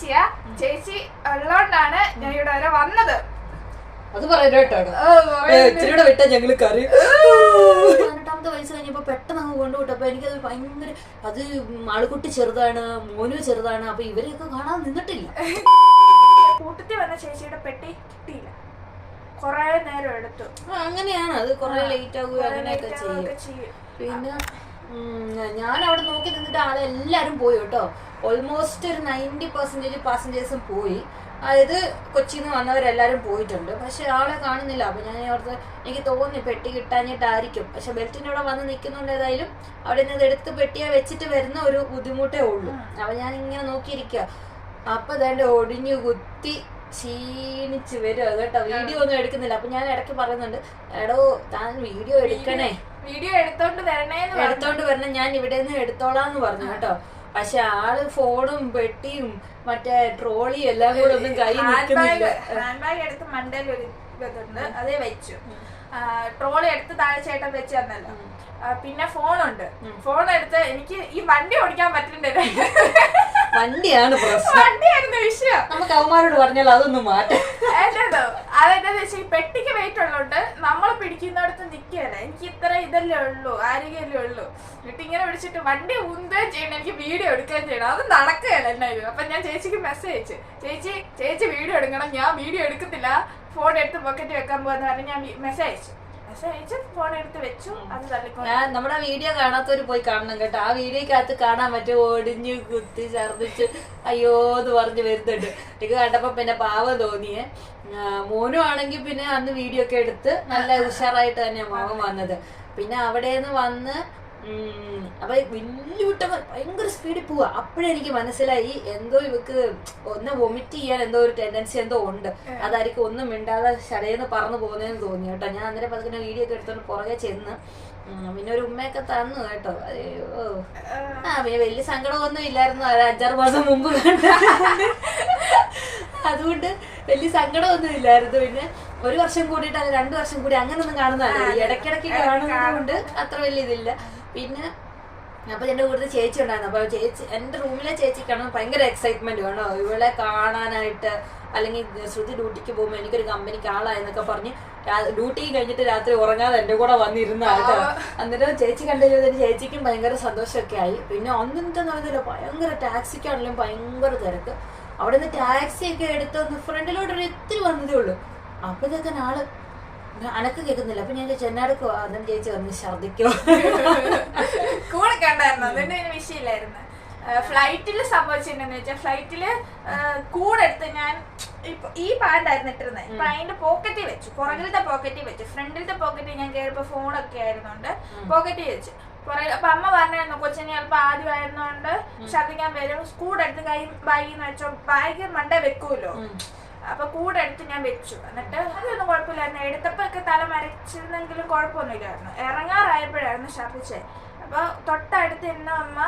ചേച്ചിയാ. ചേച്ചി ഉള്ളോണ്ടാണ് ഞാൻ ഇവിടെ വരെ വന്നത്. അത് പറയട്ടോ വിട്ട ഞങ്ങൾ കറി. പതിനെട്ടാമത്തെ വയസ്സ് കഴിഞ്ഞപ്പോ പെട്ടെന്ന് അങ്ങ് കൊണ്ടുപോട്ടപ്പോ എനിക്കത് ഭയങ്കര അത് ആളുകുട്ടി ചെറുതാണ് മോനു ചെറുതാണ് അപ്പൊ ഇവരെയൊക്കെ കാണാൻ നിന്നിട്ടില്ല. കൂട്ടത്തിൽ വന്ന ചേച്ചിയുടെ പെട്ടി കിട്ടിയില്ല. കൊറേ നേരം എടുത്തു. അങ്ങനെയാണ്. അത് കൊറേ ലേറ്റ് ആകുക അങ്ങനെയൊക്കെ ചെയ്യും. പിന്നെ ഞാൻ അവിടെ നോക്കി നിന്നിട്ട് ആളെ എല്ലാരും പോയി കേട്ടോ. ഓൾമോസ്റ്റ് ഒരു നയന്റി പെർസെന്റേജ് പാസഞ്ചേഴ്സും പോയി. അതായത് കൊച്ചിന്ന് നിന്ന് വന്നവരെല്ലാരും പോയിട്ടുണ്ട്. പക്ഷെ ആളെ കാണുന്നില്ല. അപ്പൊ ഞാൻ ഓർത്ത് എനിക്ക് തോന്നി പെട്ടി കിട്ടാഞ്ഞിട്ടായിരിക്കും. പക്ഷെ ബെൽറ്റിന്റെ അവിടെ വന്ന് നിൽക്കുന്നുണ്ട് ഏതായാലും. അവിടെ നിന്ന് എടുത്ത് പെട്ടിയെ വെച്ചിട്ട് വരുന്ന ഒരു ബുദ്ധിമുട്ടേ ഉള്ളൂ. അപ്പൊ ഞാൻ ഇങ്ങനെ നോക്കിയിരിക്കുക അപ്പൊ ദാണ്ട് ഒടിഞ്ഞു കുത്തി ക്ഷീണിച്ച് വരും. കേട്ടോ. വീഡിയോ ഒന്നും എടുക്കുന്നില്ല. അപ്പൊ ഞാൻ ഇടയ്ക്ക് പറയുന്നുണ്ട് എടോ താൻ വീഡിയോ എടുക്കണേ. വീഡിയോ എടുത്തോണ്ട് വരണേന്ന് എടുത്തോണ്ട് വരണം. ഞാൻ ഇവിടെ നിന്ന് എടുത്തോളാന്ന് പറഞ്ഞു കേട്ടോ. പക്ഷെ ആൾ ഫോണും പെട്ടിയും മറ്റേ ട്രോളിയും എല്ലാം കൂടെ ഒന്നും കൈ ഹാൻഡ് ബാഗ് എടുത്ത് മണ്ടയിൽ ഒരു ഇതുണ്ട്. അതേ വെച്ചു. ട്രോളി എടുത്ത് താഴെ ചേട്ടൻ വെച്ച് തന്നല്ലോ. പിന്നെ ഫോണുണ്ട്. ഫോൺ എടുത്ത് എനിക്ക് ഈ വണ്ടി ഓടിക്കാൻ പറ്റുന്നുണ്ട് വണ്ടിയാണ് പ്രശ്നം. വണ്ടിയായിരുന്നു വിഷയം. നമുക്ക് അവന്മാരോട് പറഞ്ഞാൽ അതൊന്നും മാറ്റാം. അല്ലല്ലോ അതെന്താന്ന് വെച്ചാൽ പെട്ടിക്ക് വെയിറ്റ് ഉള്ളതുകൊണ്ട് നമ്മൾ പിടിക്കുന്നിടത്ത് നിൽക്കുകയാണ് എനിക്ക് ഇത്ര ഇതല്ലേ ഉള്ളൂ ആരോഗ്യമല്ലേ ഉള്ളൂ. എന്നിട്ട് ഇങ്ങനെ പിടിച്ചിട്ട് വണ്ടി ഉന്തുകയും ചെയ്യണം എനിക്ക് വീഡിയോ എടുക്കുകയും ചെയ്യണം അത് നടക്കുകയല്ല എന്നായിരുന്നു അപ്പൊ ഞാൻ ചേച്ചിക്ക് മെസ്സേജ് അയച്ചു. ചേച്ചി ചേച്ചി വീഡിയോ എടുക്കണം ഞാൻ വീഡിയോ എടുക്കത്തില്ല. ഫോൺ എടുത്ത് പോക്കറ്റ് വെക്കാൻ പോകാന്ന് പറഞ്ഞ് ഞാൻ മെസ്സേജ് അയച്ചു. നമ്മുടെ വീഡിയോ കാണാത്തവര് പോയി കാണണം കേട്ടോ. ആ വീഡിയോക്കകത്ത് കാണാൻ പറ്റും ഒടിഞ്ഞു കുത്തി ഛർദിച്ച് അയ്യോ എന്ന് പറഞ്ഞ് വരുന്നുണ്ട്. എനിക്ക് കണ്ടപ്പോ പിന്നെ പാവം തോന്നിയേ. മോനും ആണെങ്കിൽ പിന്നെ അന്ന് വീഡിയോ ഒക്കെ എടുത്ത് നല്ല ഉഷാറായിട്ട് തന്നെ മോൻ വന്നത്. പിന്നെ അവിടെ നിന്ന് വന്ന് അപ്പൊ വലിയ വിട്ടവർ ഭയങ്കര സ്പീഡിൽ പോവാ. അപ്പോഴെനിക്ക് മനസ്സിലായി എന്തോ ഇവക്ക് ഒന്ന് വൊമിറ്റ് ചെയ്യാൻ എന്തോ ഒരു ടെൻഡൻസി എന്തോ ഉണ്ട്. അതായിരിക്കും ഒന്നും മിണ്ടാതെ ശടയെന്ന് പറന്നു പോകുന്നതെന്ന് തോന്നി കേട്ടോ. ഞാൻ അന്നേരം പതുക്കെ വീഡിയോ ഒക്കെ എടുത്തോണ്ട് പുറകെ ചെന്ന് പിന്നെ ഒരു ഉമ്മയൊക്കെ തന്നു കേട്ടോ. അയ്യോ. ആ. പിന്നെ വലിയ സങ്കടമൊന്നും ഇല്ലായിരുന്നു. അഞ്ചാറ് മാസം മുമ്പ് കണ്ടത്. അതുകൊണ്ട് വലിയ സങ്കടമൊന്നും ഇല്ലായിരുന്നു. പിന്നെ ഒരു വർഷം കൂടിയിട്ട് അല്ല രണ്ടു വർഷം കൂടി അങ്ങനൊന്നും കാണുന്നതല്ല. ഇടയ്ക്കിടയ്ക്ക് കാണുന്നതുകൊണ്ട് അത്ര വലിയ ഇതില്ല. പിന്നെ അപ്പൊ എന്റെ കൂടുതൽ ചേച്ചി ഉണ്ടായിരുന്നു. അപ്പൊ ചേച്ചി എന്റെ റൂമിലെ ചേച്ചി കാണാൻ ഭയങ്കര എക്സൈറ്റ്മെന്റ് വേണോ ഇവളെ കാണാനായിട്ട് അല്ലെങ്കിൽ ശ്രുതി ഡ്യൂട്ടിക്ക് പോകുമ്പോൾ എനിക്കൊരു കമ്പനിക്ക് ആളായെന്നൊക്കെ പറഞ്ഞ് ഡ്യൂട്ടി കഴിഞ്ഞിട്ട് രാത്രി ഉറങ്ങാതെ എന്റെ കൂടെ വന്നിരുന്ന ആട്ടോ അന്നേരം ചേച്ചി കണ്ടുകഴിഞ്ഞതിന് ചേച്ചിക്കും ഭയങ്കര സന്തോഷമൊക്കെ ആയി. പിന്നെ ഒന്നിനെന്ന് പറഞ്ഞാൽ ഭയങ്കര ടാക്സിക്കാണെങ്കിലും ഭയങ്കര തിരക്ക്. അവിടെ നിന്ന് ടാക്സി ഒക്കെ എടുത്തൊന്ന് ഫ്രണ്ടിലോട്ട് ഒരു ഇത്തിരി വന്നതേ ഉള്ളൂ. അപ്പോഴത്തേക്ക് ആൾ അനക്ക് കേൾക്കുന്നില്ല. അപ്പൊ ഞാൻ ചെന്നാടക്ക് അന്നേരം ചേച്ചി വന്ന് ഛർദിക്കോ? കൂടെ കണ്ടായിരുന്നു? വിഷയമില്ലായിരുന്നു? ഫ്ലൈറ്റിൽ സംഭവിച്ചിട്ടുണ്ടെന്ന് വെച്ചാൽ ഫ്ലൈറ്റിൽ കൂടെ എടുത്ത് ഞാൻ ഇപ്പൊ ഈ പാന്റ് ആയിരുന്നു ഇട്ടിരുന്നത് ഇപ്പൊ അതിന്റെ പോക്കറ്റിൽ വെച്ചു. പുറകിലത്തെ പോക്കറ്റിൽ വെച്ചു. ഫ്രണ്ടിലത്തെ പോക്കറ്റിൽ ഞാൻ കയറിയപ്പോ ഫോണൊക്കെ ആയിരുന്നുണ്ട് പോക്കറ്റിൽ വെച്ചു. പുറകിൽ അപ്പൊ അമ്മ പറഞ്ഞായിരുന്നു കൊച്ചിനെ ചിലപ്പോ ആദ്യമായിരുന്നോണ്ട് ഛർദിക്കാൻ വരും. കൂടെ എടുത്ത് കൈ ബാഗിൽ നിന്ന് വെച്ചോ ബാഗ് മണ്ടേ വെക്കൂലോ? അപ്പൊ കൂടെ എടുത്ത് ഞാൻ വെച്ചു. എന്നിട്ട് അതൊന്നും കുഴപ്പമില്ലായിരുന്നു. എടുത്തപ്പോ ഒക്കെ തല മരച്ചിരുന്നെങ്കിലും കുഴപ്പമൊന്നുമില്ലായിരുന്നു. ഇറങ്ങാറായപ്പോഴായിരുന്നു ഛർദിച്ചത് അപ്പൊ തൊട്ടടുത്ത് എന്നെ അമ്മ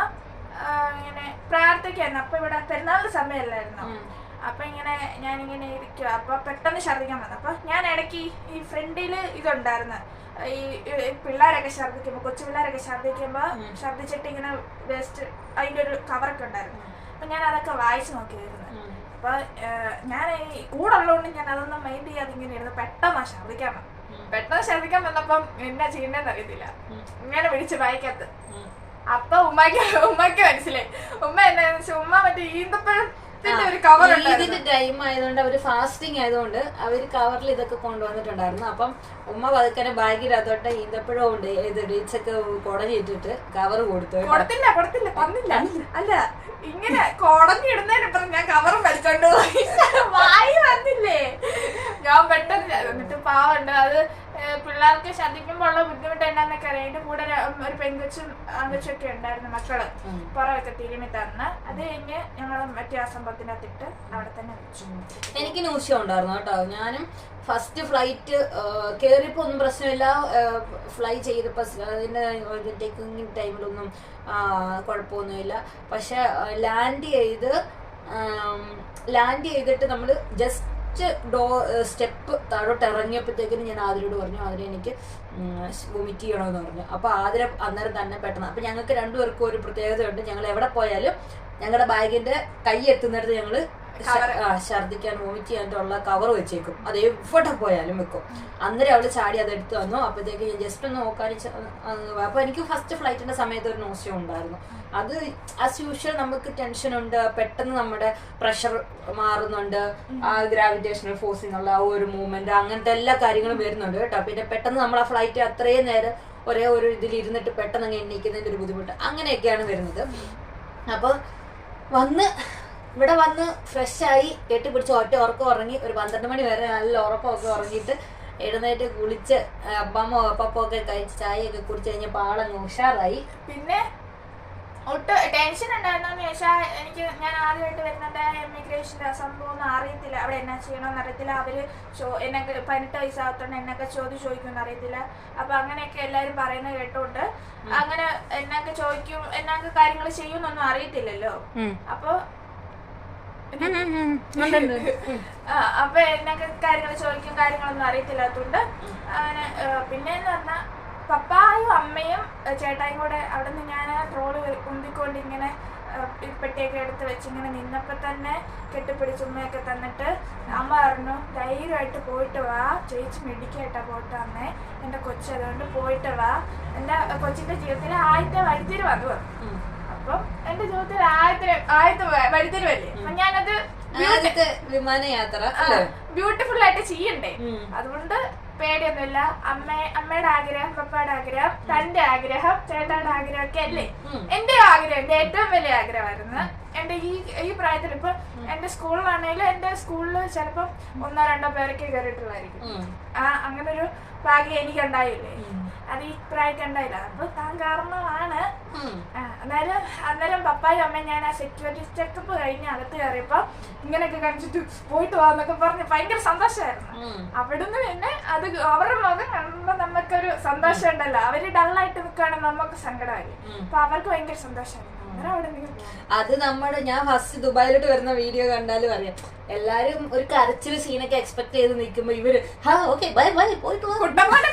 ഇങ്ങനെ പ്രാർത്ഥിക്കായിരുന്നു. അപ്പൊ ഇവിടെ പെരുന്നാളിന്റെ സമയമല്ലായിരുന്നു അപ്പൊ ഇങ്ങനെ ഞാനിങ്ങനെ ഇരിക്കുക അപ്പൊ പെട്ടെന്ന് ഛർദിക്കാൻ വന്നു. അപ്പൊ ഞാൻ ഇടയ്ക്ക് ഈ- ഈ ഫ്രണ്ടിൽ ഇതുണ്ടായിരുന്നു. ഈ പിള്ളേരൊക്കെ ഛർദ്ദിക്കുമ്പോ കൊച്ചു പിള്ളേരൊക്കെ ഛർദ്ദിക്കുമ്പോ ഛർദ്ദിച്ചിട്ട് ഇങ്ങനെ വേസ്റ്റ് അതിന്റെ ഒരു കവറൊക്കെ ഉണ്ടായിരുന്നു. അപ്പൊ ഞാൻ അതൊക്കെ വായിച്ചു നോക്കിയായിരുന്നു അപ്പൊ ഏഹ്, ഞാൻ ഈ കൂടെ ഉള്ളതുകൊണ്ട് ഞാൻ അതൊന്നും മൈൻഡ് ചെയ്യാതെ ഇങ്ങനെ ഇരുന്ന് പെട്ടെന്ന് ഛർദ്ദിക്കാൻ പെട്ടെന്ന് ഛർദ്ദിക്കാൻ വന്നപ്പം എന്നാ ചെയ്യണ്ടെന്ന് അറിയത്തില്ല. ഇങ്ങനെ പിടിച്ച് വായിക്കത്ത്. അപ്പൊ ഉമ്മയ്ക്ക് ഉമ്മയ്ക്ക് മനസ്സിലായി. ഉമ്മ എന്താ ഉമ്മ മറ്റേ ഈന്തപ്പഴത്തിന്റെ ഒരു കവർ ഇതിന്റെ ടൈം ആയതുകൊണ്ട് അവർ ഫാസ്റ്റിംഗ് ആയതുകൊണ്ട് അവർ കവറിൽ ഇതൊക്കെ കൊണ്ടുവന്നിട്ടുണ്ടായിരുന്നു. അപ്പം ഉമ്മ പതുക്കനെ ബാഗിനകത്തോട്ട് ഈന്തപ്പഴം ഉണ്ട് ഇത് ഒക്കെ കുടഞ്ഞിട്ടിട്ട് കവർ കൊടുത്തു. കൊടുത്തില്ല കൊടുത്തില്ല തന്നില്ല. അല്ല ഇങ്ങനെ കുടഞ്ഞിടുന്നതിനപ്പുറം ഞാൻ കവറും വലിച്ചോണ്ട് പോയി. വായി വന്നില്ലേ? ഞാൻ പെട്ടെന്ന് എന്നിട്ട് പാവുണ്ട് അത് പിള്ളേർക്ക് ഛർദിക്കുമ്പോഴുള്ള ഉള്ള ബുദ്ധിമുട്ട് എന്താന്നൊക്കെ അറിയാം. അതിന്റെ കൂടെ ഒരു- പെങ്കുച്ചും ആങ്കുച്ചും ഒക്കെ ഉണ്ടായിരുന്നു മക്കൾ. പുറമൊക്കെ തിരുമി തന്ന്. അത് കഴിഞ്ഞ് ഞങ്ങൾ മറ്റേ ആ സംഭവത്തിനകത്തിട്ട് അവിടെ തന്നെ വെച്ചു. എനിക്ക് ന്യൂഷ്യം ഉണ്ടായിരുന്നു കേട്ടോ. ഞാനും ഫസ്റ്റ് ഫ്ലൈറ്റ് കയറിയപ്പോ ഒന്നും പ്രശ്നമില്ല. ഫ്ലൈ ചെയ്തപ്പോ അതിന്റെ ടേക്കിംഗ് ടൈമിലൊന്നും കുഴപ്പമൊന്നുമില്ല. പക്ഷെ ലാൻഡ് ചെയ്ത് ലാൻഡ് ചെയ്തിട്ട് നമ്മൾ ജസ്റ്റ് ഡോ സ്റ്റെപ്പ് താഴോട്ട് ഇറങ്ങിയപ്പോഴത്തേക്കിനും ഞാൻ ആതിരോട് പറഞ്ഞു ആതിര എനിക്ക് വൊമിറ്റ് ചെയ്യണമെന്ന് പറഞ്ഞു. അപ്പൊ ആതിര അന്നേരം തന്നെ പെട്ടെന്ന് അപ്പൊ ഞങ്ങൾക്ക് രണ്ടുപേർക്കും ഒരു പ്രത്യേകതയുണ്ട്. ഞങ്ങൾ എവിടെ പോയാലും ഞങ്ങളുടെ ബാഗിന്റെ കൈ എത്തുന്നിടത്ത് ഞങ്ങൾ ഛർദ്ദിക്കാൻ വോമിറ്റ് ചെയ്യാനുള്ള കവർ വെച്ചേക്കും. അത് എവിടെ പോയാലും വെക്കും. അന്നേരം അവൾ ചാടി അത് എടുത്തു വന്നു. അപ്പോഴത്തേക്ക് ഞാൻ ജസ്റ്റ് ഒന്ന് നോക്കാൻ അപ്പൊ എനിക്ക് ഫസ്റ്റ് ഫ്ലൈറ്റിന്റെ സമയത്ത് ഒരു നോസ്യം ഉണ്ടായിരുന്നു. അത് ആസ് യൂഷ്വൽ നമുക്ക് ടെൻഷൻ ഉണ്ട്. പെട്ടെന്ന് നമ്മുടെ പ്രഷർ മാറുന്നുണ്ട്. ആ ഗ്രാവിറ്റേഷണൽ ഫോഴ്സിൽ നിന്നുള്ള ആ ഒരു മൂവ്മെന്റ് അങ്ങനത്തെ എല്ലാ കാര്യങ്ങളും വരുന്നുണ്ട് കേട്ടോ. പിന്നെ പെട്ടെന്ന് നമ്മൾ ആ ഫ്ലൈറ്റ് അത്രയും നേരം ഒരേ ഒരു ഇതിൽ ഇരുന്നിട്ട് പെട്ടെന്ന് അങ്ങ് എണ്ണീക്കുന്നതിന്റെ ഒരു ബുദ്ധിമുട്ട് അങ്ങനെയൊക്കെയാണ് വരുന്നത്. അപ്പൊ വന്ന് ഇവിടെ വന്ന് ഫ്രഷ് ആയി കെട്ടിപ്പിടിച്ച് ഒറ്റ ഉറക്കം ഉറങ്ങി ഒരു പന്ത്രണ്ട് മണി വരെ നല്ല ഉറക്കമൊക്കെ ഉറങ്ങിയിട്ട് എഴുന്നേറ്റ് കുളിച്ച് അപ്പമ്മോ അപ്പപ്പോ ഒക്കെ കഴിച്ച് ചായയൊക്കെ കുടിച്ച് കഴിഞ്ഞ ആളങ്ങ് ഉഷാറായി. പിന്നെ ഒട്ടും ടെൻഷൻ ഉണ്ടായിരുന്നോന്ന് ചോദിച്ചാൽ എനിക്ക് ഞാൻ ആദ്യമായിട്ട് വരുന്നുണ്ട് എമിഗ്രേഷന്റെ സംഭവം ഒന്നും അറിയത്തില്ല. അവിടെ എന്നാ ചെയ്യണമെന്ന് അറിയത്തില്ല. അവർ ചോ എന്നൊക്കെ പതിനെട്ട് വയസ്സാകത്തോണ്ട് എന്നൊക്കെ ചോദ്യം ചോദിക്കുമെന്ന് അറിയത്തില്ല. അപ്പൊ അങ്ങനെയൊക്കെ എല്ലാവരും പറയുന്നത് കേട്ടോണ്ട് അങ്ങനെ എന്നൊക്കെ ചോദിക്കും എന്നൊക്കെ കാര്യങ്ങൾ ചെയ്യുമെന്നൊന്നും അറിയത്തില്ലല്ലോ. അപ്പൊ ആ, അപ്പൊ എന്നൊക്കെ കാര്യങ്ങൾ ചോദിക്കും കാര്യങ്ങളൊന്നും അറിയത്തില്ലാത്തതുകൊണ്ട് അങ്ങനെ പിന്നെ എന്ന് പറഞ്ഞാൽ പപ്പായും അമ്മയും ചേട്ടായും കൂടെ അവിടെ നിന്ന് ഞാൻ ട്രോൾ ഉന്തിക്കൊണ്ട് ഇങ്ങനെ പെട്ടിയൊക്കെ എടുത്ത് വെച്ച് ഇങ്ങനെ നിന്നപ്പോ തന്നെ കെട്ടിപ്പിടിച്ച് ഉമ്മയൊക്കെ തന്നിട്ട് അമ്മ പറഞ്ഞു ധൈര്യമായിട്ട് പോയിട്ട് വാ. ചേച്ചി മെഡിക്കായിട്ടാ പോയിട്ട് വന്നേ. എന്റെ കൊച്ചു അതുകൊണ്ട് പോയിട്ട് വാ. എന്റെ കൊച്ചിന്റെ ജീവിതത്തിലെ ആദ്യത്തെ വഴിത്തിരി വന്നു. പറഞ്ഞു അപ്പം എന്റെ ജീവിതത്തിൽ ആദ്യത്തെ ആദ്യത്തെ വഴിത്തിരിവല്ലേ അപ്പൊ ഞാനത് ആദ്യത്തെ വിമാനയാത്ര ബ്യൂട്ടിഫുൾ ആയിട്ട് ചെയ്യണ്ടേ. അതുകൊണ്ട് പേടിയൊന്നുമില്ല. അമ്മ അമ്മയുടെ ആഗ്രഹം പപ്പയുടെ ആഗ്രഹം തന്റെ ആഗ്രഹം ചേട്ടാടെ ആഗ്രഹം ഒക്കെ അല്ലേ. എന്റെ ആഗ്രഹം എന്റെ ഏറ്റവും വലിയ ആഗ്രഹമായിരുന്നു എന്റെ ഈ ഈ പ്രായത്തിൽ ഇപ്പൊ എന്റെ സ്കൂളിലാണെങ്കിലും എന്റെ സ്കൂളിൽ ചിലപ്പം ഒന്നോ രണ്ടോ പേരൊക്കെ കയറിയിട്ടുള്ളായിരിക്കും. ആ അങ്ങനെ ഒരു ഭാഗ്യം എനിക്ക് ഉണ്ടായില്ലേ. അത് ഈ പ്രായത്തിൽ ഉണ്ടായില്ല. അപ്പൊ താൻ കാരണമാണ്. അന്നേരം അന്നേരം പപ്പായും അമ്മയും ഞാൻ ആ സെക്യൂരിറ്റി ചെക്കപ്പ് കഴിഞ്ഞ് അകത്ത് കയറിയപ്പോ ഇങ്ങനെയൊക്കെ കാണിച്ചിട്ട് പോയിട്ട് വാന്നൊക്കെ പറഞ്ഞ് ഭയങ്കര സന്തോഷമായിരുന്നു. അവിടുന്ന് പിന്നെ അത് അവരുടെ മുഖം കാണുമ്പോ നമുക്കൊരു സന്തോഷം ഉണ്ടല്ലോ അവർ ആയിട്ട് നിൽക്കുകയാണെങ്കിൽ നമുക്ക് സങ്കടമായി. അപ്പൊ അവർക്ക് ഭയങ്കര നിന്ന് അത് നമ്മുടെ ഞാൻ ഫസ്റ്റ് ദുബായിലോട്ട് വരുന്ന വീഡിയോ കണ്ടാലും അറിയാം. എല്ലാരും ഒരു കരച്ചിൽ സീനൊക്കെ എക്സ്പെക്ട് ചെയ്ത് നിൽക്കുമ്പോ ഇവർ ഹാ ഓക്കെ ബൈ ബൈ പോയിട്ട്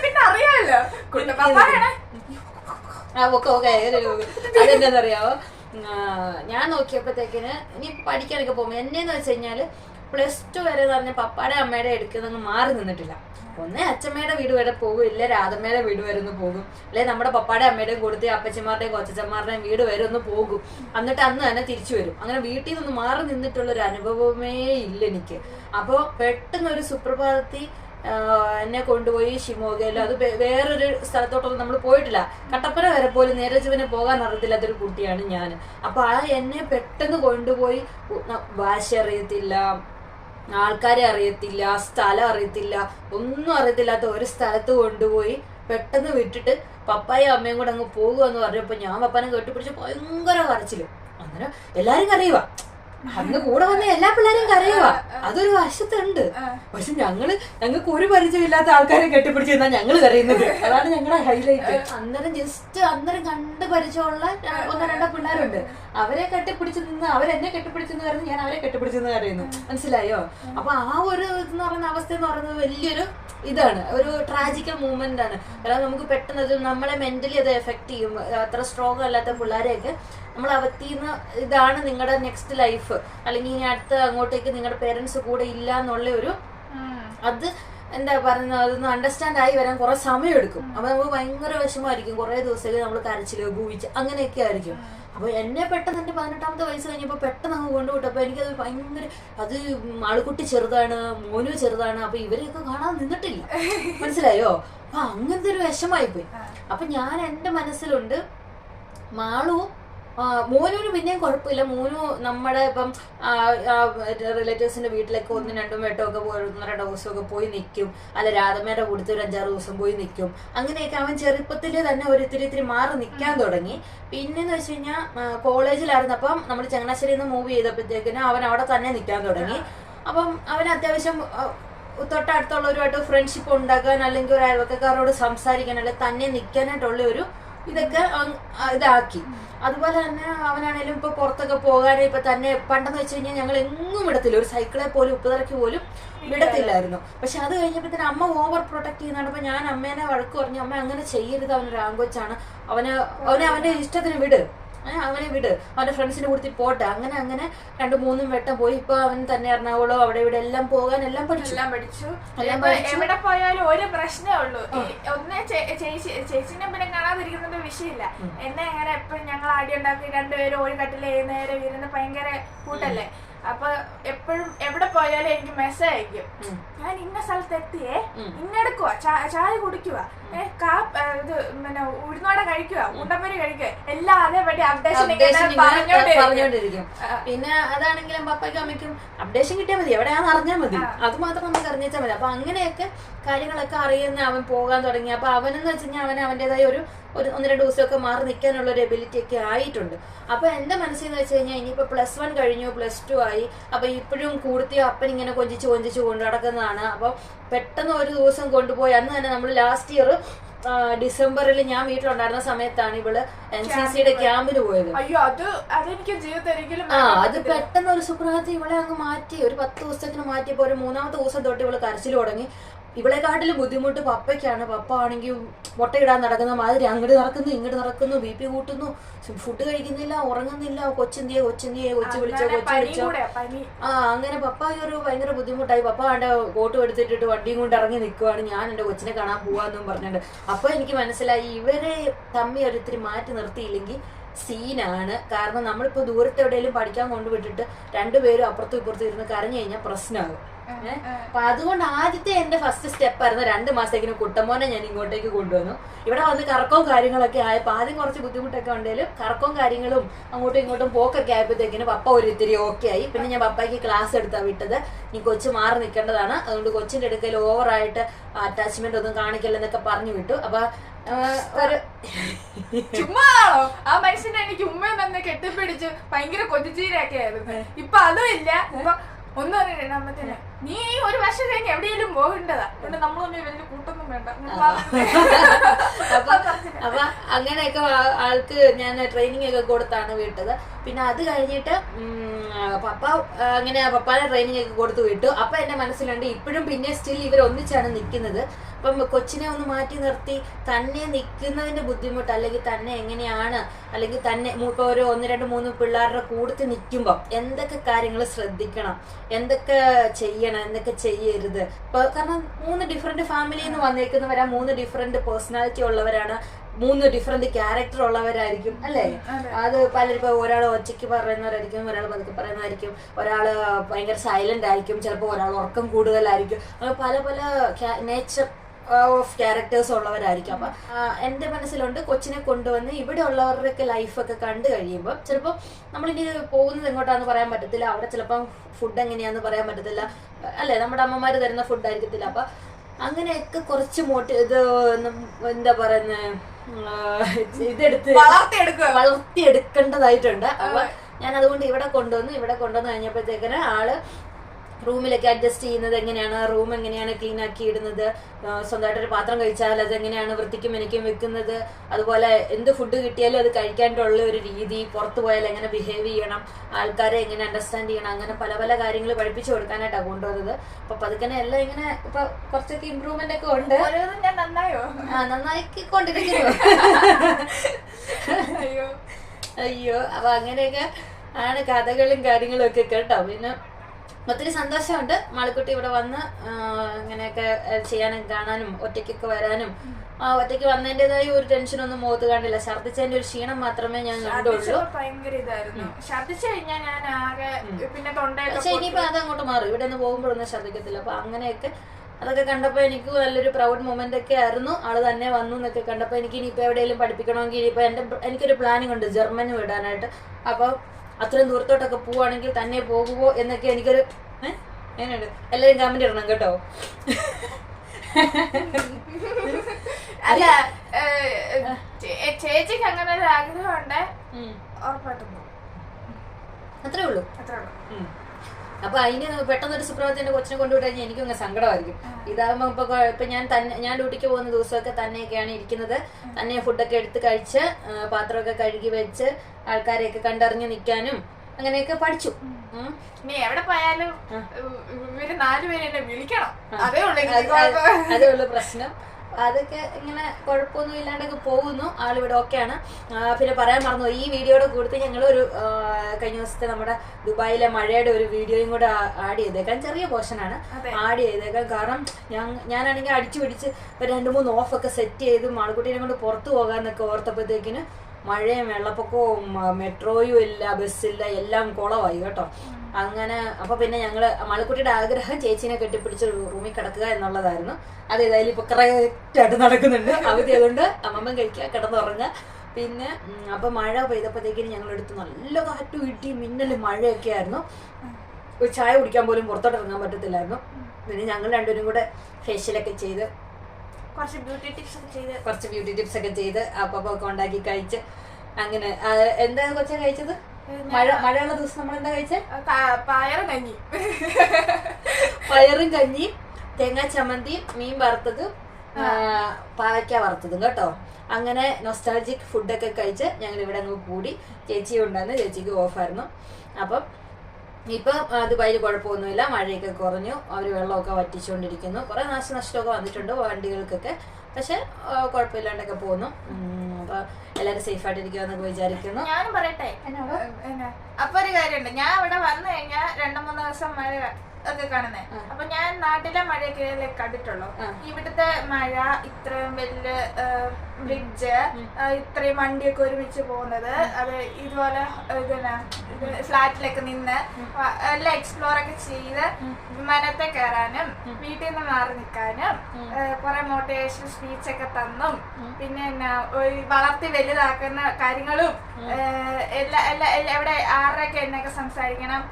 പിന്നെ അറിയാലോ ആ ഓക്കെ ഓക്കെ അതെന്താന്നറിയാവോ ആ, ഞാൻ നോക്കിയപ്പോഴത്തേക്കിന് ഇനി പഠിക്കാനൊക്കെ പോകുമ്പോൾ എന്നെന്ന് വെച്ച് കഴിഞ്ഞാൽ പ്ലസ് ടു വരെ തന്നെ പറഞ്ഞ പപ്പാടെ അമ്മയുടെ എടുക്കുന്ന മാറി നിന്നിട്ടില്ല. ഒന്നേ അച്ഛമ്മയുടെ വീട് വരെ പോകും ഇല്ല രാധമ്മയുടെ വീട് വരെ ഒന്ന് പോകും. അല്ലെ നമ്മുടെ പപ്പാടെ അമ്മയുടെയും കൊടുത്ത് അപ്പച്ചന്മാരുടെയും കൊച്ചച്ചന്മാരുടെയും വീട് വരെ ഒന്ന് പോകും. എന്നിട്ട് അന്ന് തന്നെ തിരിച്ചു വരും. അങ്ങനെ വീട്ടിൽ നിന്ന് മാറി നിന്നിട്ടുള്ള ഒരു അനുഭവമേ ഇല്ല എനിക്ക്. അപ്പോൾ പെട്ടെന്ന് ഒരു സുപ്രഭാതത്തിൽ എന്നെ കൊണ്ടുപോയി ഷിമോഗയിലോ അത് വേറൊരു സ്ഥലത്തോട്ടൊന്നും നമ്മൾ പോയിട്ടില്ല. കട്ടപ്പന വരെ പോലും നേരജീവനെ പോകാൻ അറിയത്തില്ലാത്തൊരു കുട്ടിയാണ് ഞാൻ അപ്പൊ ആ എന്നെ പെട്ടെന്ന് കൊണ്ടുപോയി ഭാഷ അറിയത്തില്ല. ആൾക്കാരെ അറിയത്തില്ല സ്ഥലം അറിയത്തില്ല ഒന്നും അറിയത്തില്ലാത്ത ഒരു സ്ഥലത്ത് കൊണ്ടുപോയി പെട്ടെന്ന് വിട്ടിട്ട് പപ്പായും അമ്മയും കൂടെ അങ്ങ് പോകുക എന്ന് പറഞ്ഞപ്പോ ഞാൻ പപ്പാനെ കെട്ടിപ്പിടിച്ച് ഭയങ്കര കരച്ചിൽ. അങ്ങനെ എല്ലാരും കരയുക അന്ന് കൂടെ വന്ന എല്ലാ പിള്ളേരും കരയുക അതൊരു വശത്തുണ്ട്. പക്ഷെ ഞങ്ങൾ ഞങ്ങൾക്ക് ഒരു പരിചയമില്ലാത്ത ആൾക്കാരെ കെട്ടിപ്പിടിച്ച് നിന്നാ ഞങ്ങൾ കരയുന്നത്. അതാണ് ഞങ്ങളുടെ ഹൈലൈറ്റ് അന്നേരം ജസ്റ്റ് അന്നേരം കണ്ട് പരിചയമുള്ള ഒന്നോ രണ്ടോ പിള്ളേരുണ്ട്. അവരെ കെട്ടിപ്പിടിച്ച് നിന്ന് അവരെന്നെ കെട്ടിപ്പിടിച്ചെന്ന് പറഞ്ഞ് ഞാൻ അവരെ കെട്ടിപ്പിടിച്ചെന്ന് പറയുന്നു മനസ്സിലായോ? അപ്പൊ ആ ഒരു ഇതെന്ന് പറയുന്ന അവസ്ഥ എന്ന് പറയുന്നത് വലിയൊരു ഇതാണ്. ഒരു ട്രാജിക്കൽ മൂവ്മെന്റ് ആണ്. കാരണം നമുക്ക് പെട്ടെന്ന് നമ്മളെ മെന്റലി അത് എഫക്ട് ചെയ്യും. അത്ര സ്ട്രോങ് അല്ലാത്ത പിള്ളേരെയൊക്കെ നമ്മൾ അവത്തിന്ന് ഇതാണ് നിങ്ങളുടെ നെക്സ്റ്റ് ലൈഫ് അല്ലെങ്കിൽ ഇനി അടുത്ത അങ്ങോട്ടേക്ക് നിങ്ങളുടെ പേരൻസ് കൂടെ ഇല്ല എന്നുള്ള ഒരു അത് എന്താ പറയുന്നത് അതൊന്ന് അണ്ടർസ്റ്റാൻഡ് ആയി വരാൻ കുറെ സമയം എടുക്കും അപ്പൊ നമുക്ക് ഭയങ്കര വിഷമമായിരിക്കും. കുറെ ദിവസത്തേക്ക് നമ്മൾ കരച്ചിൽ ഭൂവിച്ച് അങ്ങനെയൊക്കെ ആയിരിക്കും. അപ്പൊ എന്നെ പെട്ടെന്ന് എന്റെ പതിനെട്ടാമത്തെ വയസ്സ് കഴിഞ്ഞപ്പോ പെട്ടെന്ന് അങ്ങ് കൊണ്ടുവിട്ടപ്പോ എനിക്കത് ഭയങ്കര അത് ആളുകുട്ടി ചെറുതാണ് മോനു ചെറുതാണ്. അപ്പൊ ഇവരെയൊക്കെ കാണാൻ നിന്നിട്ടില്ല. മനസ്സിലായോ? അപ്പൊ അങ്ങനത്തെ ഒരു വിഷമായി പോയി അപ്പൊ ഞാൻ എന്റെ മനസ്സിലുണ്ട് മാളുവും മോനുവിന് പിന്നെയും കുഴപ്പമില്ല മോനു നമ്മുടെ ഇപ്പം റിലേറ്റീവ്സിന്റെ വീട്ടിലൊക്കെ ഒന്നും രണ്ടും വെട്ടോ ഒക്കെ പോയി ഒന്നര ദിവസമൊക്കെ പോയി നിൽക്കും അല്ല രാധമ്മയുടെ കൂടുതൽ ഒരു അഞ്ചാറ് ദിവസം പോയി നിൽക്കും അങ്ങനെയൊക്കെ അവൻ ചെറുപ്പത്തിൽ തന്നെ ഒരു ഇത്തിരി ഇത്തിരി മാറി നിൽക്കാൻ തുടങ്ങി. പിന്നെന്ന് വെച്ച് കഴിഞ്ഞാൽ കോളേജിലായിരുന്നു. അപ്പം നമ്മൾ ചങ്ങനാശ്ശേരിയിൽ നിന്ന് മൂവ് ചെയ്തപ്പോഴത്തേക്കിനും അവൻ അവിടെ തന്നെ നിൽക്കാൻ തുടങ്ങി. അപ്പം അവൻ അത്യാവശ്യം തൊട്ടടുത്തുള്ളവരുമായിട്ട് ഫ്രണ്ട്ഷിപ്പ് ഉണ്ടാക്കാൻ അല്ലെങ്കിൽ ഒരു അയൽവക്കക്കാരോട് സംസാരിക്കാൻ അല്ലെങ്കിൽ തന്നെ നിൽക്കാനായിട്ടുള്ള ഒരു ഇതൊക്കെ ഇതാക്കി. അതുപോലെ തന്നെ അവനാണേലും ഇപ്പൊ പുറത്തൊക്കെ പോകാൻ ഇപ്പൊ തന്നെ പണ്ടെന്ന് വെച്ച് കഴിഞ്ഞാൽ ഞങ്ങൾ എങ്ങും വിടത്തില്ല. ഒരു സൈക്കിളെ പോലും ഉപ്പുതറയ്ക്ക് പോലും വിടത്തില്ലായിരുന്നു. പക്ഷെ അത് കഴിഞ്ഞപ്പോഴത്തേന് അമ്മ ഓവർ പ്രൊട്ടക്ട് ചെയ്യുന്നതാണ്. ഞാൻ അമ്മേനെ വഴക്ക് പറഞ്ഞു അമ്മ അങ്ങനെ ചെയ്യരുത്. അവൻ ആങ്കൊച്ചാണ്. അവന് അവനെ അവന്റെ ഇഷ്ടത്തിന് വിട്. അവനെ വിട്. അവന്റെ ഫ്രണ്ട്സിന്റെ കൂട്ടത്തിൽ പോട്ടെ. അങ്ങനെ അങ്ങനെ രണ്ടു മൂന്നും വട്ടം പോയി. ഇപ്പൊ അവൻ തന്നെ എറണാകുളം അവിടെ ഇവിടെ എല്ലാം പോകാൻ എല്ലാം പഠിച്ചു. എല്ലാം പഠിച്ചു. എവിടെ പോയാലും ഒരു പ്രശ്നമേ ഉള്ളൂ. ചേച്ചി ചേച്ചിനെ പിന്നെ കാണാതിരിക്കുന്നത് വിഷയമില്ല. എന്നെ അങ്ങനെ എപ്പോഴും ഞങ്ങൾ ആടി ഉണ്ടാക്കി രണ്ടുപേരും ഒരു കട്ടിൽ ഏഴുന്നേരം ഇരുന്ന് ഭയങ്കര കൂട്ടല്ലേ? അപ്പൊ എപ്പോഴും എവിടെ പോയാലും എനിക്ക് മെസ്സേജ് അയക്കും. ഞാൻ ഇന്ന സ്ഥലത്ത് എത്തിയേ ഇന്നെടുക്കുവാ ചായ കുടിക്കുവാ. ഇത് പിന്നെ ഉഴുന്നോടെ കഴിക്കുക ഉണ്ടപ്പരി കഴിക്കുക എല്ലാം അതേപടി അപ്ഡേഷൻ പിന്നെ അതാണെങ്കിലും പപ്പയ്ക്കും അമ്മയ്ക്കും അപ്ഡേഷൻ കിട്ടിയാൽ മതി എവിടെയാന്ന് അറിഞ്ഞാൽ മതി. അത് മാത്രം നമുക്ക് അറിഞ്ഞാൽ മതി. അപ്പൊ അങ്ങനെയൊക്കെ കാര്യങ്ങളൊക്കെ അറിയുന്ന അവൻ പോകാൻ തുടങ്ങി. അപ്പൊ അവനെന്ന് വെച്ച് കഴിഞ്ഞാൽ അവൻ അവന്റെതായ ഒരു ഒരു ഒന്ന് രണ്ട് ദിവസമൊക്കെ മാറി നിൽക്കാനുള്ള ഒരു എബിലിറ്റി ഒക്കെ ആയിട്ടുണ്ട്. അപ്പൊ എന്റെ മനസ്സിൽ എന്ന് വെച്ച് കഴിഞ്ഞാൽ ഇനിയിപ്പോ പ്ലസ് വൺ കഴിഞ്ഞു പ്ലസ് ടു ആയി. അപ്പൊ ഇപ്പോഴും കൂടുതൽ അപ്പൻ ഇങ്ങനെ കൊഞ്ചിച്ച് കൊഞ്ചിച്ച് കൊണ്ടു നടക്കുന്നതാണ്. അപ്പൊ പെട്ടെന്ന് ഒരു ദിവസം കൊണ്ടുപോയി. അന്ന് തന്നെ നമ്മൾ ലാസ്റ്റ് ഇയർ ഡിസംബറിൽ ഞാൻ വീട്ടിലുണ്ടായിരുന്ന സമയത്താണ് ഇവൾ എൻ സി സിയുടെ ക്യാമ്പിന് പോയത്. അയ്യോ അത് അതെനിക്ക് ജീവിതത്തിൽ ആ അത്. പെട്ടെന്ന് ഒരു സുപ്രഭാതത്തിൽ ഇവളെ അങ്ങ് മാറ്റി ഒരു പത്ത് ദിവസത്തിന് മാറ്റിയപ്പോ ഒരു മൂന്നാമത്തെ ദിവസം തൊട്ട് ഇവൾ കരച്ചിൽ തുടങ്ങി. ഇവളെക്കാട്ടിലും ബുദ്ധിമുട്ട് പപ്പയ്ക്കാണ്. പപ്പ ആണെങ്കിൽ മുട്ടയിടാൻ നടക്കുന്ന മാതിരി അങ്ങോട്ട് നടക്കുന്നു ഇങ്ങോട്ട് നടക്കുന്നു ബി പി കൂട്ടുന്നു. ഫുഡ് കഴിക്കുന്നില്ല ഉറങ്ങുന്നില്ല. കൊച്ചിന്തിയെ കൊച്ചിന്തിയെ കൊച്ചു വിളിച്ചോ കൊച്ചു വിളിച്ചോ. ആ അങ്ങനെ പപ്പ ഒരു ഭയങ്കര ബുദ്ധിമുട്ടായി. പപ്പ അവന്റെ കോട്ടും എടുത്തിട്ടിട്ട് വണ്ടിയും കൊണ്ട് ഇറങ്ങി നിൽക്കുവാണ് ഞാൻ എന്റെ കൊച്ചിനെ കാണാൻ പോവാന്നും പറഞ്ഞിട്ട്. അപ്പൊ എനിക്ക് മനസ്സിലായി ഇവരെ തമ്മി ഒരിത്തിരി മാറ്റി നിർത്തിയില്ലെങ്കിൽ സീനാണ്. കാരണം നമ്മളിപ്പോ ദൂരത്തെവിടെയെങ്കിലും പഠിക്കാൻ കൊണ്ടുവിട്ടിട്ട് രണ്ടുപേരും അപ്പുറത്തും ഇപ്പുറത്തും ഇരുന്ന് കരഞ്ഞു കഴിഞ്ഞാൽ പ്രശ്നമാകും? അപ്പൊ അതുകൊണ്ട് ആദ്യത്തെ എന്റെ ഫസ്റ്റ് സ്റ്റെപ്പ് ആയിരുന്നു രണ്ട് മാസത്തേക്കിന് കുട്ടമോനെ ഞാൻ ഇങ്ങോട്ടേക്ക് കൊണ്ടുവന്നു. ഇവിടെ വന്ന് കറക്കവും കാര്യങ്ങളൊക്കെ ആയപ്പോൾ ആദ്യം കുറച്ച് ബുദ്ധിമുട്ടൊക്കെ ഉണ്ടെങ്കിലും കറക്കവും കാര്യങ്ങളും അങ്ങോട്ടും ഇങ്ങോട്ടും പോക്കൊക്കെ ആയപ്പോഴത്തേക്കിന് പപ്പ ഒരു ഇത്തിരി ഓക്കെ ആയി. പിന്നെ ഞാൻ പപ്പയ്ക്ക് ക്ലാസ് എടുത്താ വിട്ടത്. നീ കൊച്ച് മാറി നിൽക്കേണ്ടതാണ്. അതുകൊണ്ട് കൊച്ചിന്റെ അടുക്കൽ ഓവറായിട്ട് അറ്റാച്ച്മെന്റ് ഒന്നും കാണിക്കില്ലെന്നൊക്കെ പറഞ്ഞു വിട്ടു. അപ്പൊ ഒരു ചുമ്മാണോ ആ മനുഷ്യനെ എനിക്ക് ഉമ്മ തന്നെ കെട്ടിപ്പിടിച്ച് ഭയങ്കര കൊതിച്ചീരൊക്കെ ആയിരുന്നു ഇപ്പൊ അതും ഇല്ല. ഇപ്പൊ ഒന്നും അറിയണ്ട അമ്മത്തിന് നീ ഒരു വർഷം കഴിഞ്ഞ് എവിടെയെങ്കിലും പോകേണ്ടതാ? പിന്നെ നമ്മളൊന്നും വലിയ കൂട്ടൊന്നും വേണ്ട. അപ്പൊ അങ്ങനെയൊക്കെ ആൾക്ക് ഞാൻ ട്രെയിനിങ് ഒക്കെ കൊടുത്താണ് വിട്ടത്. പിന്നെ അത് കഴിഞ്ഞിട്ട് പപ്പ അങ്ങനെ പപ്പാനെ ട്രെയിനിങ് ഒക്കെ കൊടുത്തു വിട്ടു. അപ്പൊ എന്റെ മനസ്സിലുണ്ട് ഇപ്പോഴും പിന്നെ സ്റ്റിൽ ഇവർ ഒന്നിച്ചാണ് നിൽക്കുന്നത്. അപ്പം കൊച്ചിനെ ഒന്ന് മാറ്റി നിർത്തി. തന്നെ നിൽക്കുന്നതിന്റെ ബുദ്ധിമുട്ട് അല്ലെങ്കിൽ തന്നെ എങ്ങനെയാണ് അല്ലെങ്കിൽ തന്നെ ഇപ്പൊ ഒരു ഒന്ന് രണ്ട് മൂന്ന് പിള്ളേരുടെ കൂടുതൽ നിൽക്കുമ്പോൾ എന്തൊക്കെ കാര്യങ്ങൾ ശ്രദ്ധിക്കണം? എന്തൊക്കെ ചെയ്യണം? എന്തൊക്കെ ചെയ്യരുത്. ഇപ്പൊ കാരണം മൂന്ന് ഡിഫറെന്റ് ഫാമിലിയിൽ നിന്ന് വന്നേക്കുന്നവരാ മൂന്ന് ഡിഫറെന്റ് പേഴ്സണാലിറ്റി ഉള്ളവരാണ് മൂന്ന് ഡിഫറെന്റ് ക്യാരക്ടർ ഉള്ളവരായിരിക്കും അല്ലേ? അത്. പലരും ഇപ്പൊ ഒരാൾ ഒറ്റയ്ക്ക് പറയുന്നവരായിരിക്കും ഒരാൾ പതുക്കെ പറയുന്നതായിരിക്കും ഒരാൾ ഭയങ്കര സൈലന്റ് ആയിരിക്കും ചിലപ്പോൾ ഒരാൾ ഉറക്കം കൂടുതലായിരിക്കും അങ്ങനെ പല പല നേച്ചർ ഓഫ് ക്യാരക്ടേഴ്സ് ഉള്ളവരായിരിക്കും. അപ്പൊ ആ, എന്റെ മനസ്സിലുണ്ട് കൊച്ചിനെ കൊണ്ടുവന്ന് ഇവിടെ ഉള്ളവരുടെയൊക്കെ ലൈഫൊക്കെ കണ്ടു കഴിയുമ്പോൾ ചിലപ്പോൾ നമ്മളിനി പോകുന്നത് എങ്ങോട്ടാന്ന് പറയാൻ പറ്റത്തില്ല. അവിടെ ചിലപ്പം ഫുഡ് എങ്ങനെയാന്ന് പറയാൻ പറ്റത്തില്ല. അല്ലെ? നമ്മുടെ അമ്മമാര് തരുന്ന ഫുഡ് ആയിരിക്കത്തില്ല. അപ്പൊ അങ്ങനെയൊക്കെ കുറച്ച് മോട്ടി ഇത് എന്താ പറയുന്ന ഇതെടുത്ത് വളർത്തിയെടുക്കേണ്ടതായിട്ടുണ്ട്. അപ്പൊ ഞാൻ അതുകൊണ്ട് ഇവിടെ കൊണ്ടുവന്നു. ഇവിടെ കൊണ്ടുവന്നു കഴിഞ്ഞപ്പോഴത്തേക്കിന് ആൾ റൂമിലൊക്കെ അഡ്ജസ്റ്റ് ചെയ്യുന്നത് എങ്ങനെയാണ്? റൂം എങ്ങനെയാണ് ക്ലീൻ ആക്കി ഇടുന്നത്? ആ, സ്വന്തമായിട്ട് ഒരു പാത്രം കഴിച്ചാൽ അത് എങ്ങനെയാണ് വൃത്തിക്കും എനിക്കും വെക്കുന്നത്? അതുപോലെ എന്ത് ഫുഡ് കിട്ടിയാലും അത് കഴിക്കാനുള്ള ഒരു രീതി പുറത്തു പോയാൽ എങ്ങനെ ബിഹേവ് ചെയ്യണം? ആൾക്കാരെ എങ്ങനെ അണ്ടർസ്റ്റാൻഡ് ചെയ്യണം? അങ്ങനെ പല പല കാര്യങ്ങൾ പഠിപ്പിച്ചു കൊടുക്കാനായിട്ടാണ് കൊണ്ടുവന്നത്. അപ്പൊ പതുക്കനെ എല്ലാം ഇങ്ങനെ ഇപ്പൊ കുറച്ചൊക്കെ ഇമ്പ്രൂവ്മെന്റ് ഒക്കെ ഉണ്ട്. നന്നായോ? ആ നന്നായിക്കൊണ്ടിരിക്കുന്നു. അയ്യോ. അയ്യോ അപ്പൊ അങ്ങനെയൊക്കെ ആണ് കഥകളും കാര്യങ്ങളും ഒക്കെ കേട്ടോ. പിന്നെ ഒത്തിരി സന്തോഷമുണ്ട്. മാളിക്കുട്ടി ഇവിടെ വന്ന് ഇങ്ങനെയൊക്കെ ചെയ്യാനും കാണാനും ഒറ്റയ്ക്കൊക്കെ വരാനും. ആ ഒറ്റയ്ക്ക് വന്നതിന്റെതായ ഒരു ടെൻഷനൊന്നും മുഖത്ത് കണ്ടില്ല ഛർദ്ദിച്ചതിന്റെ ഒരു ക്ഷീണം മാത്രമേ ഞാൻ കണ്ടുള്ളൂ. ഭയങ്കര ഇതായിരുന്നു. ഛർദ്ദിച്ചു കഴിഞ്ഞാൽ ഞാൻ ആകെ പിന്നെ പക്ഷെ ഇനിയിപ്പോ അത് അങ്ങോട്ട് മാറും. ഇവിടെ നിന്ന് പോകുമ്പോഴൊന്നും ശ്രദ്ധിക്കത്തില്ല അപ്പൊ അങ്ങനെയൊക്കെ അതൊക്കെ കണ്ടപ്പോൾ എനിക്ക് നല്ലൊരു പ്രൗഡ് മൊമെന്റ് ഒക്കെ ആയിരുന്നു. ആൾ തന്നെ വന്നു എന്നൊക്കെ കണ്ടപ്പോൾ എനിക്ക് ഇനിയിപ്പോൾ എവിടെയെങ്കിലും പഠിപ്പിക്കണമെങ്കിൽ ഇനിയിപ്പോൾ എന്റെ എനിക്കൊരു പ്ലാനിങ് ഉണ്ട്. ജർമ്മനി വിടാനായിട്ട്. അപ്പോൾ അത്രയും ദൂരത്തോട്ടൊക്കെ പോവുകയാണെങ്കിൽ തന്നെ പോകുമോ എന്നൊക്കെ എനിക്കൊരു ഏഹ് എല്ലാവരും കമന്റ് ഇടണം കേട്ടോ. അല്ല ചേച്ചിക്ക് അങ്ങനെ ഒരു ആഗ്രഹം ഉണ്ട് ഉറപ്പായിട്ടും അത്രേ ഉള്ളൂ. അത്രേ ഉള്ളൂ. അപ്പൊ അതിന് പെട്ടെന്ന് ഒരു സുപ്രഭാതത്തിന്റെ കൊച്ചിനെ കൊണ്ടുവിട്ടാൽ എനിക്കും അങ്ങ് സങ്കടമായിരിക്കും. ഇതാകുമ്പോ ഇപ്പൊ ഇപ്പൊ ഞാൻ തന്നെ ഞാൻ ഡ്യൂട്ടിക്ക് പോകുന്ന ദിവസമൊക്കെ തന്നെയൊക്കെയാണ് ഇരിക്കുന്നത്. തന്നെ ഫുഡൊക്കെ എടുത്ത് കഴിച്ച് പാത്രമൊക്കെ കഴുകി വെച്ച് ആൾക്കാരെയൊക്കെ കണ്ടറിഞ്ഞ് നിൽക്കാനും അങ്ങനെയൊക്കെ പഠിച്ചു. നീ എവിടെ പോയാലും ഇവർ നാലുപേരെ വിളിക്കണം. അതേ ഉള്ളൂ. അതേ ഉള്ളൂ പ്രശ്നം. അതൊക്കെ ഇങ്ങനെ കുഴപ്പമൊന്നും ഇല്ലാണ്ടൊക്കെ പോകുന്നു. ആളിവിടെ ഓക്കെയാണ്. പിന്നെ പറയാൻ മറന്നു ഈ വീഡിയോയുടെ കൂടുതൽ ഞങ്ങൾ ഒരു കഴിഞ്ഞ ദിവസത്തെ നമ്മുടെ ദുബായിലെ മഴയുടെ ഒരു വീഡിയോയും കൂടെ ആഡ് ചെയ്തേക്കാം. ചെറിയ പോർഷനാണ്. ആഡ് ചെയ്തേക്കാം. കാരണം ഞാൻ ഞാനാണെങ്കിൽ അടിച്ചു പിടിച്ച് രണ്ട് മൂന്ന് ഓഫൊക്കെ സെറ്റ് ചെയ്ത് മാളുകുട്ടീനെ കൊണ്ട് പുറത്തു പോകാന്നൊക്കെ ഓർത്തപ്പോഴത്തേക്കിന് മഴയും വെള്ളപ്പൊക്കവും മെട്രോയും ഇല്ല ബസ്സില്ല എല്ലാം കുളമായി കേട്ടോ. അങ്ങനെ അപ്പൊ പിന്നെ ഞങ്ങൾ മലക്കുട്ടിയുടെ ആഗ്രഹം ചേച്ചിനെ കെട്ടിപ്പിടിച്ച് റൂമിൽ കിടക്കുക എന്നുള്ളതായിരുന്നു. അത് ഏതായാലും ഇപ്പൊ കറക്റ്റ് ആയിട്ട് നടക്കുന്നുണ്ട്. അവധി അതുകൊണ്ട് അമ്മമ്മ കഴിക്കുക കിടന്നുറങ്ങുക. പിന്നെ അപ്പൊ മഴ പെയ്തപ്പോഴത്തേക്കിന് ഞങ്ങളെടുത്ത് നല്ല കാറ്റും ഇട്ടി മിന്നലും മഴയൊക്കെ ആയിരുന്നു. ചായ കുടിക്കാൻ പോലും പുറത്തോട്ട് ഇറങ്ങാൻ പറ്റത്തില്ലായിരുന്നു. പിന്നെ ഞങ്ങൾ രണ്ടുപേരും കൂടെ ഫേഷ്യലൊക്കെ ചെയ്ത് കുറച്ച് ബ്യൂട്ടി ടിപ്സ് ഒക്കെ ചെയ്ത് കുറച്ച് ബ്യൂട്ടി ടിപ്സ് ഒക്കെ ചെയ്ത് ഉണ്ടാക്കി കഴിച്ച് അങ്ങനെ എന്താ കൊച്ചാ കഴിച്ചത്? മഴ മഴയുള്ള ദിവസം നമ്മൾ എന്താ കഴിച്ചത് പയറും കഞ്ഞി പയറും കഞ്ഞി തേങ്ങാ ചമ്മന്തി മീൻ വറുത്തത് പാവയ്ക്ക വറുത്തതും കേട്ടോ. അങ്ങനെ നൊസ്റ്റാൾജിക് ഫുഡൊക്കെ കഴിച്ച് ഞങ്ങൾ ഇവിടെ അങ്ങ് കൂടി. ചേച്ചി ഉണ്ടായിരുന്നു ചേച്ചിക്ക് ഓഫായിരുന്നു അപ്പം ഇപ്പം അത് ദുബായിൽ കുഴപ്പമൊന്നുമില്ല. മഴയൊക്കെ കുറഞ്ഞു. അവർ വെള്ളമൊക്കെ വറ്റിച്ചുകൊണ്ടിരിക്കുന്നു. കുറേ നാശനഷ്ടമൊക്കെ വന്നിട്ടുണ്ട് വണ്ടികൾക്കൊക്കെ. പക്ഷെ കുഴപ്പമില്ലാണ്ടൊക്കെ പോകുന്നു. അപ്പൊ എല്ലാരും സേഫ് സേഫായിട്ടിരിക്കുമെന്നൊക്കെ വിചാരിക്കുന്നു. ഞാനും പറയട്ടെ? അപ്പൊ ഒരു കാര്യമുണ്ട്. ഞാൻ ഇവിടെ വന്നു കഴിഞ്ഞാൽ രണ്ടു മൂന്ന് ദിവസം മഴ ഒക്കെ കാണുന്നേ. അപ്പൊ ഞാൻ നാട്ടിലെ മഴയൊക്കെ കണ്ടിട്ടുള്ളൂ. ഇവിടുത്തെ മഴ ഇത്രയും വലിയ ബ്രിഡ്ജ് ഇത്രയും വണ്ടിയൊക്കെ ഒരുമിച്ച് പോകുന്നത്. അത് ഇതുപോലെ ഫ്ലാറ്റിലൊക്കെ നിന്ന് എല്ലാം എക്സ്പ്ലോർ ഒക്കെ ചെയ്ത് വിമാനത്തെ കയറാനും വീട്ടിൽ നിന്ന് മാറി നിൽക്കാനും കുറെ മോട്ടിവേഷൻ സ്പീച്ച് ഒക്കെ തന്നും. പിന്നെ വളർത്തി വലുതാക്കുന്ന കാര്യങ്ങളും എല്ലാ എല്ലാ എവിടെ ആരൊക്കെ എന്നൊക്കെ സംസാരിക്കണം.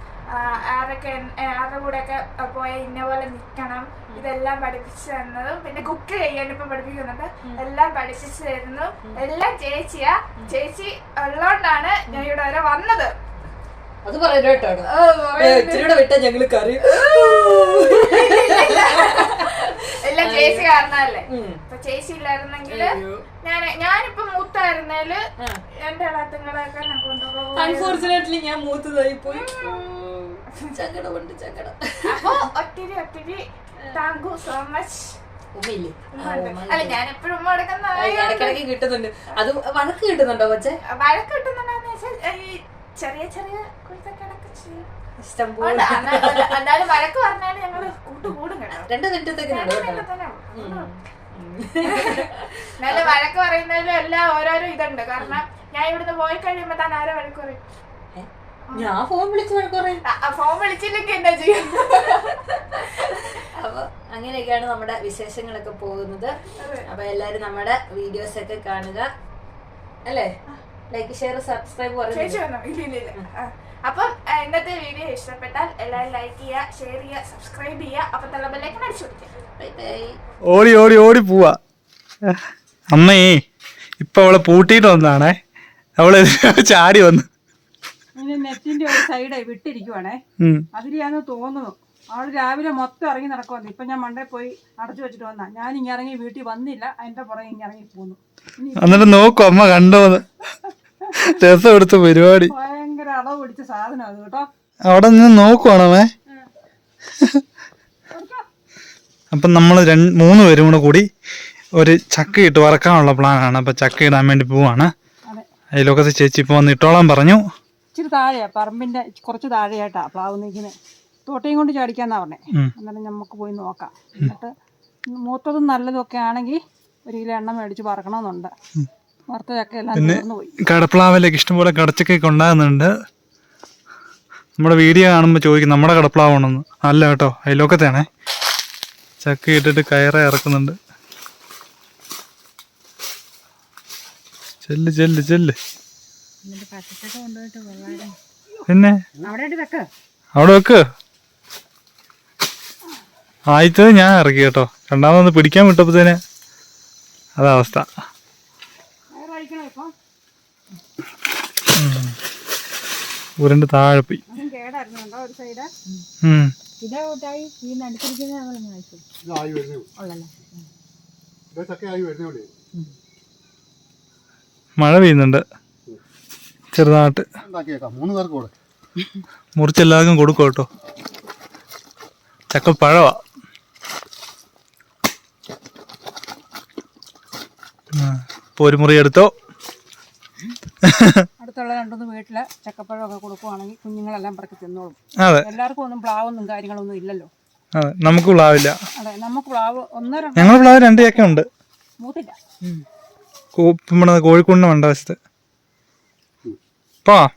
ആരൊക്കെ ആരുടെ കൂടെ ഒക്കെ പോയ ഇന്ന പോലെ നിൽക്കണം ഇതെല്ലാം പഠിപ്പിച്ചു തന്നതും പിന്നെ കുക്ക് ചെയ്യാൻ ഇപ്പൊ പഠിപ്പിക്കുന്നുണ്ട്. എല്ലാം പഠിപ്പിച്ചു തരുന്നു. എല്ലാം ചേച്ചിയാ. ചേച്ചി ഉള്ളോണ്ടാണ് ഞാൻ ഇവിടെ വരെ വന്നത്. അത് പറയുന്നത് കേട്ടോ. ഓ, ഇച്ചിരി ഞങ്ങൾ കറി. എല്ലാം ചേച്ചി കാരണല്ലേ അപ്പൊ ഇപ്പൊ ചേച്ചി ഇല്ലായിരുന്നെങ്കിൽ ഞാൻ ഞാനിപ്പോ മൂത്തായിരുന്നേൽ എന്റെ കൊണ്ടുപോകും അൺഫോർച്ചുനേറ്റ്ലി ഞാൻ മൂത്തതായി പോയി ചങ്കടമുണ്ട് ചങ്കടം അപ്പൊ ഒത്തിരി ഒത്തിരി താങ്ക് യു സോ മച്ച് ഉമ്മയില്ലേ? അല്ല ഞാൻ എപ്പോഴും ഉമ്മ ഇടയ്ക്കിടയ്ക്ക് കിട്ടുന്നുണ്ട്. അത് വഴക്ക് കിട്ടുന്നുണ്ടോ കൊച്ചെ? വഴക്ക് കിട്ടുന്നുണ്ടെന്ന് വെച്ചാൽ ഈ ചെറിയ ചെറിയ കുരുത്തക്കേടൊക്കെ ചെയ്യും. ഇഷ്ടം ഉണ്ട്. പോലെ. അന്നാ- അല്ല- എന്നാലും വഴക്ക് ഞങ്ങൾ കേട്ടോ രണ്ട് പറയുന്നതിലും എല്ലാം ഓരോരോ ഇതുണ്ട്. കാരണം ഞാൻ ഇവിടുന്ന് പോയി കഴിയുമ്പോ താൻ ആരോ വഴക്ക് പറയും? ഞാൻ ഫോൺ വിളിച്ച് ഫോൺ വിളിച്ചില്ലെങ്കിൽ എന്താ ചെയ്യും? അപ്പൊ അങ്ങനെയൊക്കെയാണ് നമ്മുടെ വിശേഷങ്ങളൊക്കെ പോകുന്നത്. അപ്പൊ എല്ലാരും നമ്മുടെ വീഡിയോസ് ഒക്കെ കാണുക. അല്ലേ? Like share subscribe. അപ്പം ഇന്നത്തെ വീഡിയോ ഇഷ്ടപ്പെട്ടാൽ എല്ലാവരും ലൈക്ക് ചെയ്യുക ഷെയർ ചെയ്യുക സബ്സ്ക്രൈബ് ചെയ്യുക. അപ്പൊ തലബലേക്ക് അടിച്ചു കൊടുക്കുക. ബൈ ബൈ ഓടി ഓടി ഓടി പോവാ. അമ്മേ ഇപ്പൊ അവളെ പൂട്ടിയിട്ട് വന്നാണേ അവളെ ചാടി വന്നു. നെറ്റിന്റെ ഒരു സൈഡ് വിട്ടിരിക്കുവാണേ. അതിലെയാന്ന് തോന്നുന്നു. അവൾ രാവിലെ മൊത്തം ഇറങ്ങി നടക്കുവാന്ന്. ഇപ്പൊ ഞാൻ മണ്ടേ പോയി അടച്ചു വെച്ചിട്ട് വന്നാ. ഞാൻ ഇങ്ങനെ ഇറങ്ങി വീട്ടിൽ വന്നില്ല. അതിന്റെ പുറകെ ഇങ്ങനെ ഇറങ്ങി പോന്നു. എന്നിട്ട് നോക്കും അമ്മ കണ്ടോന്ന് രസം എടുത്ത പരിപാടി. ഭയങ്കര അളവ് പിടിച്ച സാധനം അത് കേട്ടോ. അവിടെ നിന്ന് നോക്കുവാണോ അപ്പം നമ്മൾ രണ്ട് മൂന്ന് പേരും കൂടെ കൂടി ഒരു ചക്ക ഇട്ട് വറക്കാനുള്ള പ്ലാനാണ് അപ്പം ചക്ക ഇടാൻ വേണ്ടി പോവാണ്. അതെ. അതിലൊക്കെ ചേച്ചി ഇപ്പോൾ വന്ന് ഇട്ടോളാൻ പറഞ്ഞു. ഇച്ചിരി താഴെയാ പറമ്പിന്റെ കുറച്ച് താഴെയായിട്ടാ പ്ലാവ് നിൽക്കുന്നത്. തോട്ടയും കൊണ്ട് ചാടിക്കാന്നാ പറഞ്ഞേ. അന്നേരം നമുക്ക് പോയി നോക്കാം. എന്നിട്ട് മൂത്തതും നല്ലതും ഒക്കെ ആണെങ്കിൽ ഒരു കിലോ എണ്ണ മേടിച്ച് പറക്കണമെന്നുണ്ട്. വറുത്ത ചക്ക എല്ലാം തീർന്നു പോയി. കടപ്ലാവിലേക്ക് ഇഷ്ടംപോലെ കടച്ചക്കൊക്കെ ഉണ്ടാകുന്നുണ്ട്. നമ്മുടെ വീഡിയോ കാണുമ്പോൾ ചോദിക്കും നമ്മുടെ കടപ്ലാവാണെന്ന്. അല്ല കേട്ടോ അതിലൊക്കത്തെയാണേ ചക്ക ഇട്ടിട്ട് കയറ ഇറക്കുന്നുണ്ട്. ചെല്ല് ചെല്ല് ചെല്ല്. പിന്നെ? അവിടെ വെക്ക്. അവിടെ വെക്ക്. ആദ്യത്തത് ഞാൻ ഇറക്കി കേട്ടോ. രണ്ടാമതൊന്ന് പിടിക്കാൻ വിട്ടപ്പോഴത്തേന് അതാ അവസ്ഥ. ഉരുണ്ട് താഴെ പോയി. മഴ പെയ്യുന്നുണ്ട്. ചെറുതായിട്ട് ഉണ്ടാക്കിയേക്കാം. മൂന്ന് പേർക്ക് കൂടെ. മുറിച്ചെല്ലാവർക്കും കൊടുക്കും കേട്ടോ ചക്കപ്പഴവാ പഴവാ ഒരു മുറി എടുത്തോ? അടുത്തുള്ള രണ്ടൊന്ന് വീട്ടിലെ ചക്കപ്പഴമൊക്കെ കൊടുക്കുവാണെങ്കിൽ കുഞ്ഞുങ്ങളെല്ലാം പറക്കി തിന്നോളും. അതെ. എല്ലാവർക്കും ഒന്നും പ്ലാവൊന്നും കാര്യങ്ങളൊന്നും ഇല്ലല്ലോ. അതെ നമുക്ക് പ്ലാവില്ല. അതെ നമുക്ക് പ്ലാവ് രണ്ടു ചക്കുണ്ട് ഞങ്ങൾ പ്ലാവ് രണ്ട് ചക്ക ഉണ്ട്. മൂത്തില്ല. കോഴിക്കോടിന് വേണ്ട വശത്ത് പോ